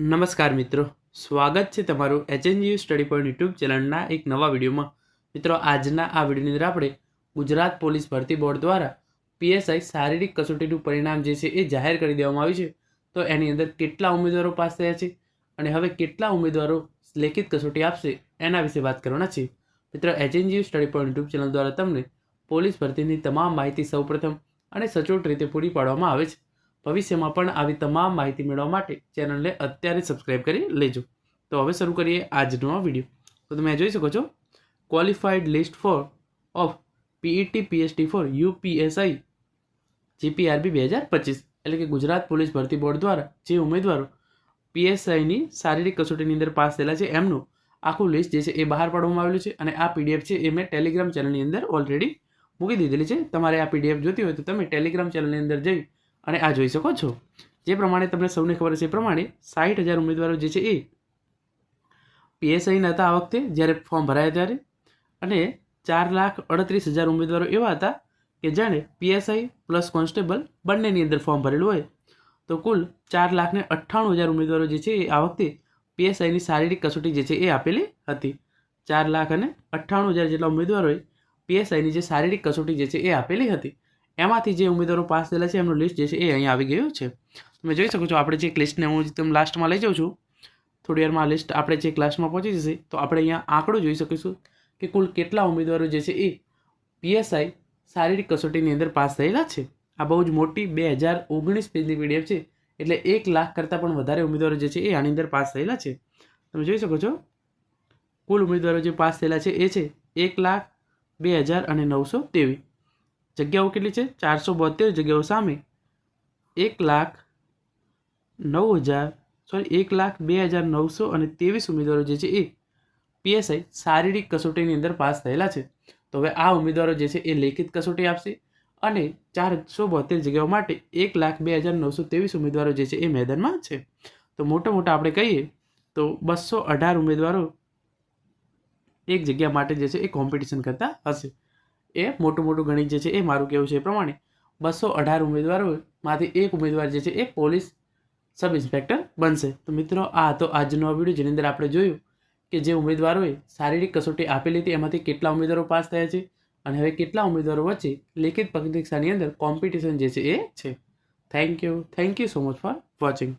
નમસ્કાર મિત્રો. સ્વાગત છે તમારું એચએનજીયુ સ્ટડી પોઈન્ટ યુટ્યુબ ચેનલના એક નવા વિડીયોમાં. મિત્રો, આજના આ વિડીયોની અંદર આપણે ગુજરાત પોલીસ ભરતી બોર્ડ દ્વારા પીએસઆઈ શારીરિક કસોટીનું પરિણામ જે છે એ જાહેર કરી દેવામાં આવ્યું છે. તો એની અંદર કેટલા ઉમેદવારો પાસ થયા છે અને હવે કેટલા ઉમેદવારો લેખિત કસોટી આપશે એના વિશે વાત કરવાના છે મિત્રો HNGU study point YouTube channel દ્વારા તમને પોલીસ ભરતીની તમામ માહિતી સૌપ્રથમ અને સચોટ રીતે પૂરી પાડવામાં આવે છે. ભવિષ્યમાં પણ આવી તમામ માહિતી મેળવવા માટે ચેનલને અત્યારે સબસ્ક્રાઇબ કરી લેજો. તો હવે શરૂ કરીએ આજનો વીડિયો તો તમે જોઈ શકો છો qualified list for of PET PhD for UPSI GPRB બે હજાર પચીસ. એટલે કે ગુજરાત પોલીસ ભરતી બોર્ડ દ્વારા જે ઉમેદવારો પીએસઆઈની શારીરિક કસોટીની અંદર પાસ થયેલા છે, એમનું આખું લિસ્ટ જે છે એ બહાર પાડવામાં આવેલું છે અને આ પીડીએફ છે એ મેં ટેલિગ્રામ ચેનલની અંદર ઓલરેડી મૂકી દીધેલી છે. તમારે આ પીડીએફ જોતી હોય તો તમે ટેલિગ્રામ ચેનલની અંદર જઈ અને આ જોઈ શકો છો. જે પ્રમાણે તમને સૌને ખબર છે એ પ્રમાણે સાઠ હજાર ઉમેદવારો જે છે એ પીએસઆઈના હતા આ વખતે, જ્યારે ફોર્મ ભરાયા ત્યારે. અને ચાર લાખ અડત્રીસ હજાર ઉમેદવારો એવા હતા કે જાણે પીએસઆઈ પ્લસ કોન્સ્ટેબલ બંનેની અંદર ફોર્મ ભરેલું હોય. તો કુલ ચાર લાખને અઠ્ઠાણું હજાર ઉમેદવારો જે છે એ આ વખતે પીએસઆઈની શારીરિક કસોટી જે છે એ આપેલી હતી. ચાર લાખ અને અઠ્ઠાણું હજાર જેટલા ઉમેદવારોએ પીએસઆઈની જે શારીરિક કસોટી જે છે એ આપેલી હતી. એમાંથી જે ઉમેદવારો પાસ થયેલા છે, એમનું લિસ્ટ જે છે એ અહીંયા આવી ગયું છે. તમે જોઈ શકો છો, આપણે જે લિસ્ટને હું તમે લાસ્ટમાં લઈ જાઉં છું, થોડી વારમાં આ લિસ્ટ આપણે જે ક્લાસમાં પહોંચી જશે, તો આપણે અહીંયા આંકડો જોઈ શકીશું કે કુલ કેટલા ઉમેદવારો જે છે એ પીએસઆઈ શારીરિક કસોટીની અંદર પાસ થયેલા છે. આ બહુ જ મોટી બે હજાર ઓગણીસ પેજની પીડીએફ છે, એટલે એક લાખ કરતાં પણ વધારે ઉમેદવારો જે છે એ આની અંદર પાસ થયેલા છે. તમે જોઈ શકો છો, કુલ ઉમેદવારો જે પાસ થયેલા છે એ છે એક લાખ બે હજાર અને નવસો ત્રેવીસ જગ્યાઓ કેટલી છે? ચારસો બોતેર જગ્યાઓ સામે. એક લાખ નવ હજાર સોરી એક લાખ બે હજાર નવસો અને ત્રેવીસ ઉમેદવારો જે છે એ પીએસઆઈ શારીરિક કસોટીની અંદર પાસ થયેલા છે. તો હવે આ ઉમેદવારો જે છે એ લેખિત કસોટી આપશે અને ચારસો બોતેર જગ્યાઓ માટે એક લાખ બે હજાર નવસો ત્રેવીસ ઉમેદવારો જે છે એ મેદાનમાં છે. તો મોટા મોટા આપણે કહીએ તો બસો અઢાર ઉમેદવારો એક જગ્યા માટે જે છે એ કોમ્પિટિશન કરતા હશે. એ મોટું મોટું ગણિત જે છે એ મારું કહેવું છે એ પ્રમાણે બસો અઢાર ઉમેદવારોમાંથી એક ઉમેદવાર જે છે એ પોલીસ સબ ઇન્સ્પેક્ટર બનશે. તો મિત્રો, આ હતો આજનો આ વીડિયો જેની અંદર આપણે જોયું કે જે ઉમેદવારોએ શારીરિક કસોટી આપેલી હતી એમાંથી કેટલા ઉમેદવારો પાસ થયા છે અને હવે કેટલા ઉમેદવારો વચ્ચે લેખિત પરીક્ષાની અંદર કોમ્પિટિશન જે છે એ છે. Thank you thank you so much for watching